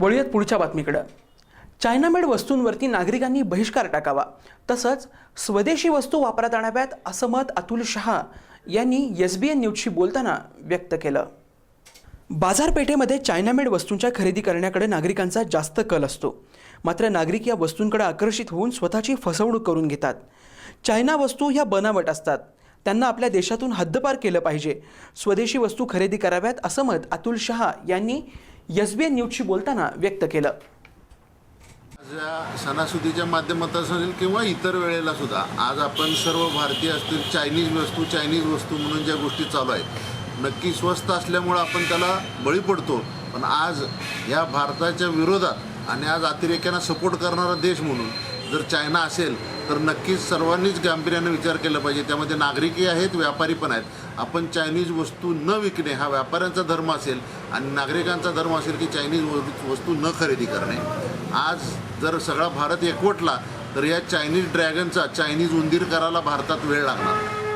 वळूयात पुढच्या बातमीकडं. चायनामेड वस्तूंवरती नागरिकांनी बहिष्कार टाकावा. तसंच स्वदेशी वस्तू वापरात आणाव्यात असं मत अतुल शहा यांनी एस बी एन न्यूजशी बोलताना व्यक्त केलं. बाजारपेठेमध्ये चायनामेड वस्तूंच्या खरेदी करण्याकडे नागरिकांचा जास्त कल असतो. मात्र नागरिक या वस्तूंकडे आकर्षित होऊन स्वतःची फसवणूक करून घेतात. चायना वस्तू ह्या बनावट असतात. त्यांना आपल्या देशातून हद्दपार केलं पाहिजे. स्वदेशी वस्तू खरेदी कराव्यात असं मत अतुल शहा यांनी एस बी एन न्यूजशी बोलताना व्यक्त केलं. सणासुदीच्या माध्यमात असेल किंवा इतर वेळेला सुद्धा आज आपण सर्व भारतीय असतील चायनीज वस्तू चायनीज वस्तू म्हणून ज्या गोष्टी चालू आहेत नक्की स्वस्त असल्यामुळं आपण त्याला बळी पडतो. पण आज या भारताच्या विरोधात आणि आज अतिरेक्यांना सपोर्ट करणारा देश म्हणून जर चायना असेल तर नक्कीच सर्वांनीच गांभीर्यानं विचार केला पाहिजे. त्यामध्ये नागरिकही आहेत व्यापारी पण आहेत. आपण चायनीज वस्तू न विकणे हा व्यापाऱ्यांचा धर्म असेल आणि नागरिकांचा धर्म असेल की चायनीज व- वस्तू न खरेदी करणे. आज जर सगळा भारत एकवटला तर या चायनीज ड्रॅगनचा चायनीज उंदीर करायला भारतात वेळ लागणार.